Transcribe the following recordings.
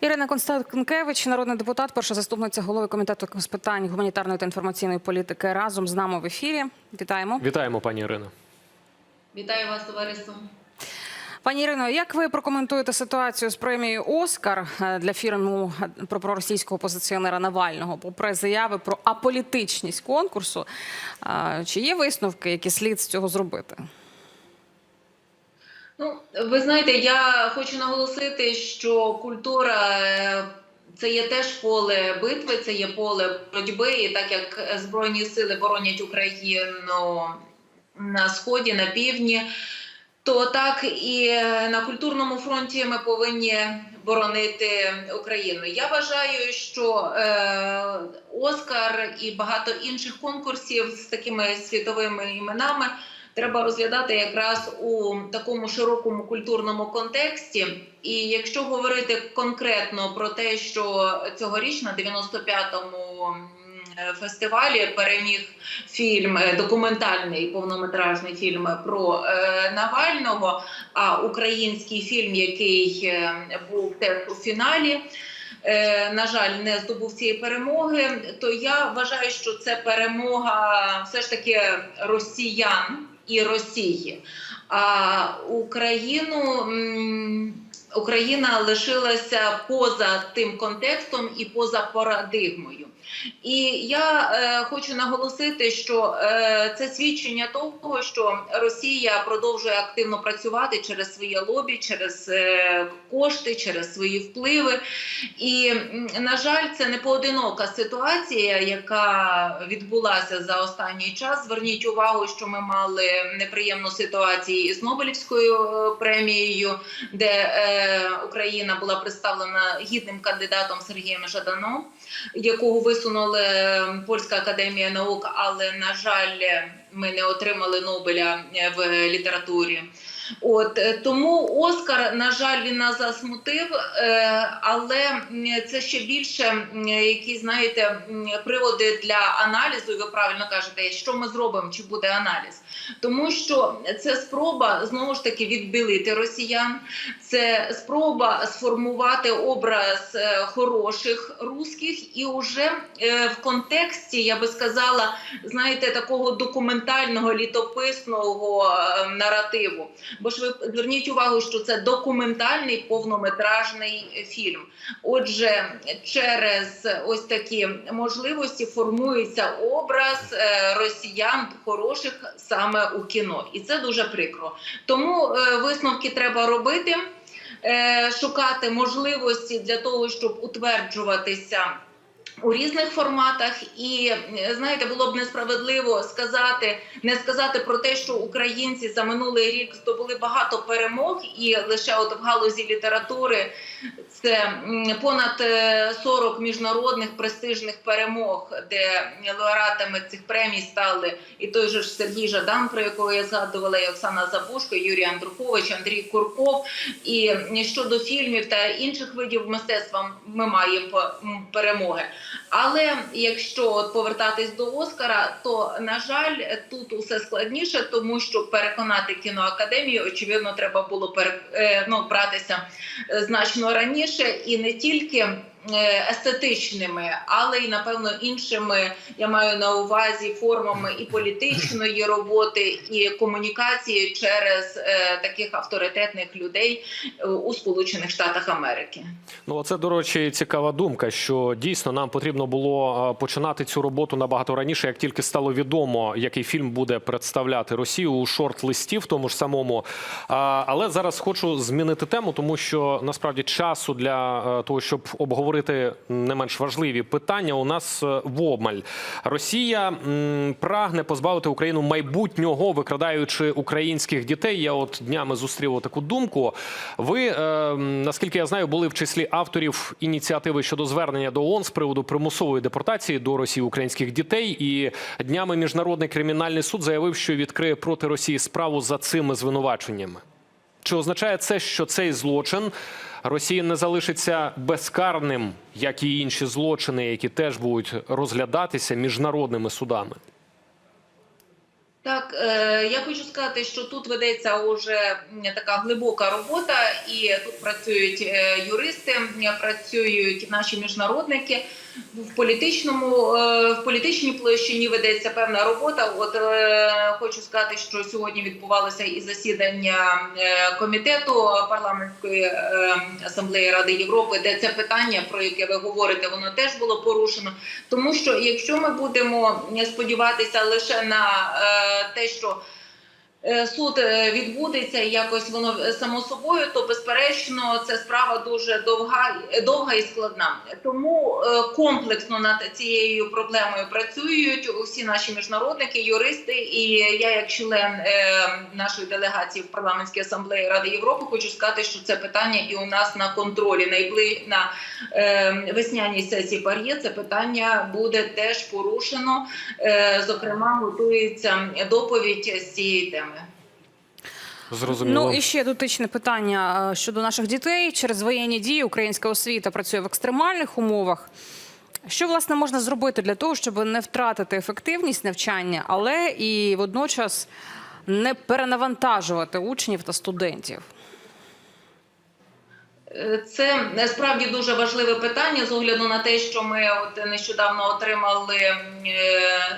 Ірина Константинкевич, народний депутат, перша заступниця голови комітету з питань гуманітарної та інформаційної політики, разом з нами в ефірі. Вітаємо, Вітаємо, пані Ірино. Вітаю вас, товариство. пані Ірино. Як ви прокоментуєте ситуацію з премією Оскар для фільму про проросійського опозиціонера Навального, попри заяви про аполітичність конкурсу? Чи є висновки, які слід з цього зробити? Ну, ви знаєте, я хочу наголосити, що культура е, це є теж поле битви, це є поле боротьби. І так як Збройні сили боронять Україну на сході, на півдні, то так і на культурному фронті ми повинні боронити Україну. Я вважаю, що е, Оскар і багато інших конкурсів з такими світовими іменами треба розглядати якраз у такому широкому культурному контексті. І якщо говорити конкретно про те, що цьогоріч на 95-му фестивалі переміг фільм е, документальний повнометражний фільм про е, Навального, а український фільм, який е, був теж у фіналі. На жаль, не здобув цієї перемоги, то я вважаю, що це перемога все ж таки росіян і Росії. А Україну Україна лишилася поза тим контекстом і поза парадигмою. І я е, хочу наголосити, що е, це свідчення того, що Росія продовжує активно працювати через своє лобі, через е, кошти, через свої впливи. І на жаль, це не поодинока ситуація, яка відбулася за останній час. Зверніть увагу, що ми мали неприємну ситуацію із Нобелівською е, премією, де е, Україна була представлена гідним кандидатом Сергієм Жаданом, якого висунули е, Польська академія наук, але на жаль, ми не отримали Нобеля е, в літературі. От е, тому Оскар, на жаль, він нас засмутив, е, але це ще більше які знаєте приводи для аналізу. і Ви правильно кажете, що ми зробимо, чи буде аналіз, тому що це спроба знову ж таки відбілити росіян. Це спроба сформувати образ е, хороших русських, і вже е, в контексті, я би сказала, знаєте, такого документального літописного наративу. Бо ж ви зверніть увагу, що це документальний повнометражний фільм. Отже, через ось такі можливості формується образ е, росіян хороших саме у кіно, і це дуже прикро. Тому е, висновки треба робити, е, шукати можливості для того, щоб утверджуватися. У різних форматах, і е, знаєте, було б несправедливо сказати, не сказати про те, що українці за минулий рік здобули багато перемог, і лише от в галузі літератури це понад е, 40 міжнародних престижних перемог, де лауреатами цих премій стали і той же ж Сергій Жадан, про якого я згадувала, і Оксана Забушко, Юрій Андрухович, Андрій Курков. І щодо фільмів та інших видів мистецтва ми маємо перемоги. Але якщо от повертатись до Оскара, то на жаль, тут усе складніше, тому що переконати кіноакадемію, очевидно, треба було пере, е, ну, братися е, значно раніше, і не тільки естетичними, але й напевно іншими. Я маю на увазі формами і політичної роботи, і комунікації через е, таких авторитетних людей е, у Сполучених Штатах Америки. Ну, це, до речі, цікава думка, що дійсно нам потрібно було е, починати цю роботу набагато раніше, як тільки стало відомо, який фільм буде представляти Росію у шорт-листі, в тому ж самому. Але зараз хочу змінити тему, тому що насправді часу для е, того, щоб обговорити не менш важливі питання, у нас е, в обмаль. Росія прагне позбавити Україну майбутнього, викрадаючи українських дітей. Я от днями зустрів таку думку. Ви, е, наскільки я знаю, були в числі авторів ініціативи щодо звернення до ООН з приводу примусової депортації до Росії українських дітей. І днями міжнародний кримінальний суд заявив, що відкриє проти Росії справу за цими звинуваченнями. Чи означає це, що цей злочин Росії не залишиться безкарним, як і інші злочини, які теж будуть розглядатися міжнародними судами? Так, е, я хочу сказати, що тут ведеться уже така глибока робота, і тут працюють е, юристи, працюють наші міжнародники. В політичному е, в політичній площині ведеться певна робота. От е, хочу сказати, що сьогодні відбувалося і засідання е, комітету парламентської асамблеї Ради Європи, де це питання, про яке ви говорите, воно теж було порушено. Тому що якщо ми будемо сподіватися лише на те, що суд е, відбудеться і якось воно е, само собою, то безперечно це справа дуже довга, довга і складна. Тому е, комплексно над цією проблемою працюють усі наші міжнародники, юристи. І я, як член е, нашої делегації в парламентській асамблеї Ради Європи, хочу сказати, що це питання і у нас на контролі найбли на е, весняній сесії пар'є. Це питання буде теж порушено. Е, зокрема, готується доповідь з цієї теми. Зрозуміло. Ну і ще дотичне питання е, щодо наших дітей. Через воєнні дії українська освіта працює в екстремальних умовах. Що власне можна зробити для того, щоб не втратити ефективність навчання, але і водночас не перенавантажувати учнів та студентів? Це насправді дуже важливе питання з огляду на те, що ми от нещодавно отримали е,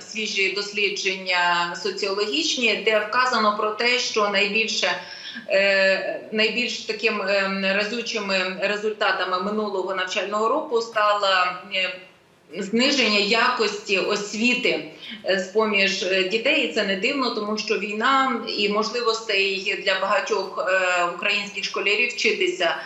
свіжі дослідження соціологічні, де вказано про те, що найбільше е, найбільш таким е, разючими результатами минулого навчального року стала зниження якості освіти з поміж дітей. І це не дивно, тому що війна і можливостей для багатьох українських школярів вчитися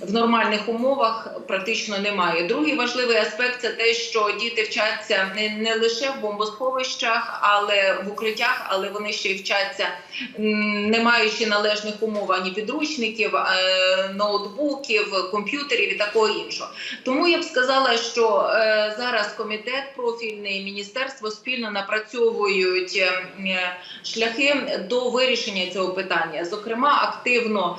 в нормальних умовах практично немає. Другий важливий аспект це те, що діти вчаться не, лише в бомбосховищах, але в укриттях, але вони ще й вчаться, не маючи належних умов ані підручників, е, ноутбуків, комп'ютерів і такого іншого. Тому я б сказала, що е, зараз комітет профільний міністерство спільно напрацьовують е, е, шляхи до вирішення цього питання. Зокрема, активно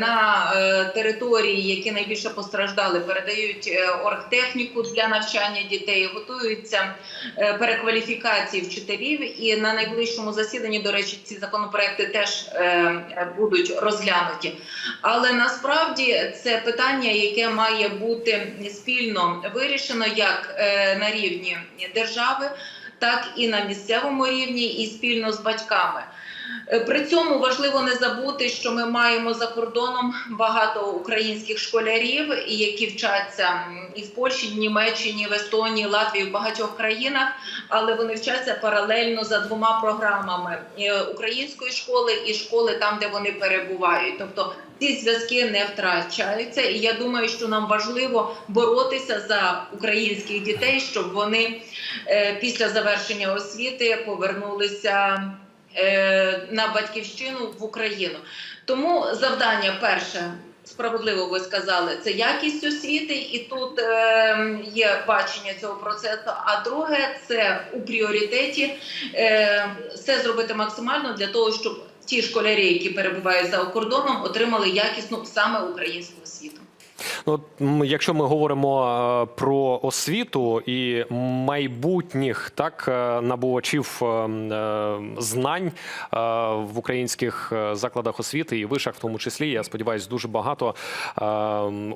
на е, території, які найбільше постраждали, передають е, оргтехніку для навчання дітей, готуються е, перекваліфікації вчителів. І на найближчому засіданні, до речі, ці законопроекти теж е, будуть розглянуті. Але насправді це питання, яке має бути спільно вирішено як на рівні держави, так і на місцевому рівні, і спільно з батьками. Е, При цьому важливо не забути, що ми маємо за кордоном багато українських школярів, які вчаться і в Польщі, і в Німеччині, в Естонії, Латвії, в багатьох країнах, але вони вчаться паралельно за двома програмами е, української школи і школи там, де вони перебувають. Тобто ці зв'язки не втрачаються, і я думаю, що нам важливо боротися за українських дітей, щоб вони е, після завершення освіти повернулися на батьківщину в Україну. Тому завдання перше. Справедливо ви сказали, це якість освіти, і тут е, є бачення цього процесу. А друге, це у пріоритеті е, все зробити максимально для того, щоб ті школярі, які перебувають за кордоном, отримали якісну саме українську освіту. Ну, якщо ми говоримо е, про освіту і майбутніх так е, набувачів е, м, е, знань в українських закладах освіти і вишах, в тому числі, я сподіваюся, дуже багато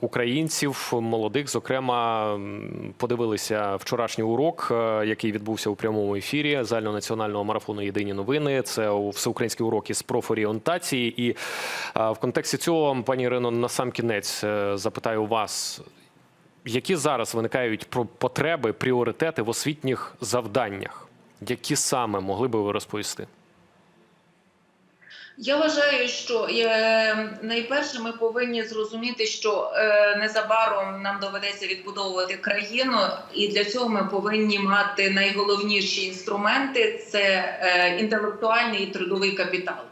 українців, молодих, зокрема, подивилися вчорашній урок, який відбувся у прямому ефірі загальнонаціонального марафону Єдині новини. Це у- всеукраїнський урок із профорієнтації. І в контексті цього, пані Ірино, на сам кінець е, запитаю вас, які зараз виникають потреби, пріоритети в освітніх завданнях? Які саме могли би ви розповісти? Я вважаю, що е, найперше ми повинні зрозуміти, що е, незабаром нам доведеться відбудовувати країну, і для цього ми повинні мати найголовніші інструменти це е, інтелектуальний і трудовий капітал.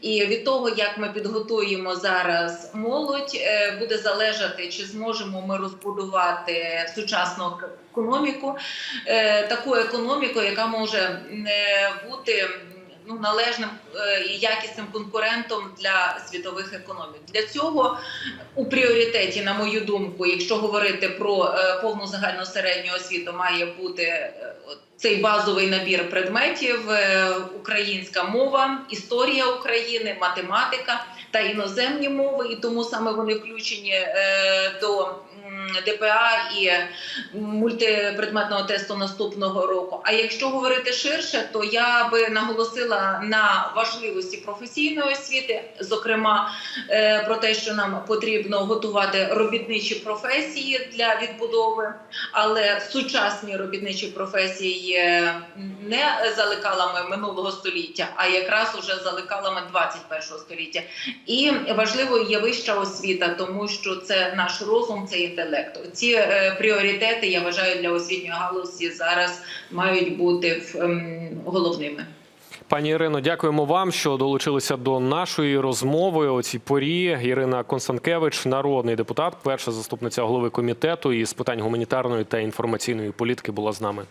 І від того, як ми підготуємо зараз молодь, буде залежати, чи зможемо ми розбудувати сучасну економіку, таку економіку, яка може бути ну належним е, і якісним конкурентом для світових економік. Для цього у пріоритеті, на мою думку, якщо говорити про е, повну загальну середню освіту, має бути е, цей базовий набір предметів: українська мова, історія України, математика та іноземні мови, і тому саме вони включені до ДПА і мультипредметного тесту наступного року. А якщо говорити ширше, то я би наголосила на важливості професійної освіти, зокрема е, про те, що нам потрібно готувати робітничі професії для відбудови, але сучасні робітничі професії є не за лекалами минулого століття, а якраз уже за лекалами 21 століття. І важливою є вища освіта, тому що це наш розум, це інтелект. Ці е, пріоритети я вважаю для освітньої галузі зараз мають бути головними. Пані Ірино, дякуємо вам, що долучилися до нашої розмови. У цій порі Ірина Констанкевич, народний депутат, перша заступниця голови комітету із питань гуманітарної та інформаційної політики, була з нами.